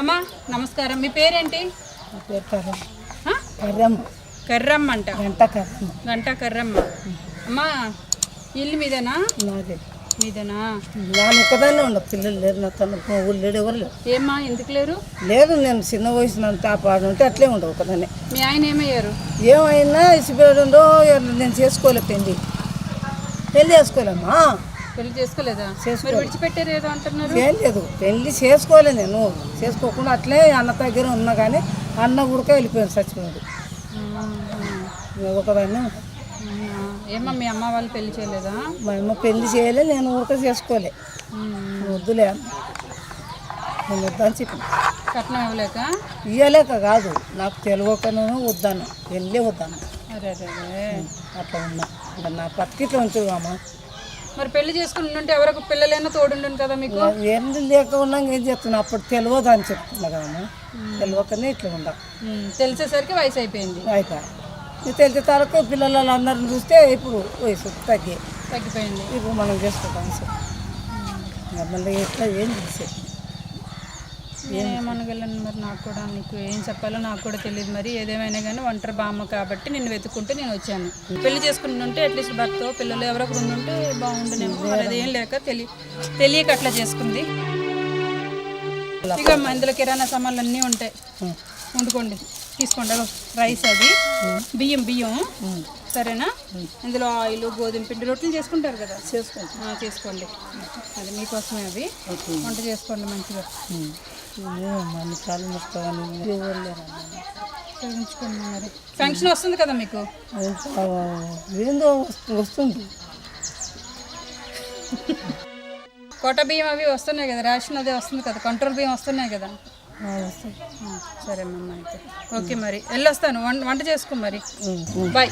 అమ్మా నమస్కారం. మీ పేరేంటి? కర్రమ్మ? కర్రమ్మ అంట. గంట కర్రమ్మ గంట కర్రమ్మ అమ్మా ఇల్లు మీదేనా? నాది. మీదేనా? నేను ఒక్కదాన్నే ఉండ. పిల్లలు లేరు నా తన ఊళ్ళు లేడు ఎవరు లేరు. ఏమ్మా ఎందుకు లేరు? లేదు నేను చిన్న వయసు నన్ను తాపాడు ఉంటే అట్లే ఉండవు ఒకదాన్నే మీ ఆయన ఏమయ్యారు? ఏమైనా ఇసిపోయాడుండో నేను చేసుకోలే పెళ్ళి. పెళ్ళి చేసుకోలేమ్మా పెళ్ళి చేసుకోలేదా? చేసుకోలేదు. విడిచిపెట్టారు ఏదో అంటున్నారు? ఏం లేదు పెళ్ళి చేసుకోలే నేను. చేసుకోకుండా అట్లే అన్న దగ్గర ఉన్నా కానీ అన్న ఉడక వెళ్ళిపోయాడు చచ్చిపోయాడు. ఒకదాన్ని అవునా? ఏమ్మా మీ అమ్మ వాళ్ళు పెళ్ళి చేయలేదా? మా అమ్మ పెళ్ళి చేయలే నేను ఊరక చేసుకోలే. వద్దులే అన్న. నేను వద్దని చెప్పి కట్నం ఇవ్వలేక? ఇయ్యలేక కాదు. నాకు తెలియకను వద్దాను వెళ్ళి వద్దాను అరే అరే అరే అట్లా ఉన్నా. ఇంకా నా పత్తికిట్లో ఉంచుదామా మరి పెళ్ళి చేసుకుని ఉంటే ఎవరికి పిల్లలైనా తోడుండను కదా మీకు? ఏం లేక ఉన్నా ఏం చెప్తున్నా అప్పుడు తెలియదు అని చెప్తున్నా కదమ్మా తెలియకనే ఇట్లా ఉండా తెలిసేసరికి వయసు అయిపోయింది. అయిపోయా తెలిసే తరకు పిల్లలు అందరిని చూస్తే ఇప్పుడు వయసు తగ్గి తగ్గిపోయింది. ఇప్పుడు మనం చేసుకుంటాం. సార్ మళ్ళీ ఎట్లా ఏం చేసే నేనేమనగలను మరి నాకు కూడా నీకు ఏం చెప్పాలో నాకు కూడా తెలియదు మరి. ఏదేమైనా కానీ ఒంటరి బామ్మ కాబట్టి నేను వెతుక్కుంటే నేను వచ్చాను. పెళ్ళి చేసుకుని ఉంటే అట్లీస్ట్ భర్త పిల్లలు ఎవరో ఒకరు ఉంటే బాగుండునేమో. అదేం లేక తెలియ తెలియక అట్లా చేసుకుంది. ఇక ఇందులో కిరాణా సామాన్లు అన్నీ ఉంటాయి. వండుకోండి తీసుకోండి. రైస్ అది. బియ్యం బియ్యం. సరేనా? ఇందులో ఆయిల్ గోధుమ పిండి రొట్టెలు చేసుకుంటారు కదా? చేసుకుంటాం. ఆ, చేసుకోండి అది మీకోసమే అవి. వంట చేసుకోండి మంచిగా. కాలు ఎవరు ఫంక్షన్ వస్తుంది కదా మీకు? ఏందో వస్తు- వస్తుంది. కోట బియ్యం అవి వస్తున్నాయి కదా రేషన్ అదే వస్తుంది కదా కంట్రోల్ బియ్యం వస్తున్నాయి కదా? సరే అమ్మ అయితే. ఓకే మరి వెళ్ళొస్తాను. వంట చేసుకో మరి. బాయ్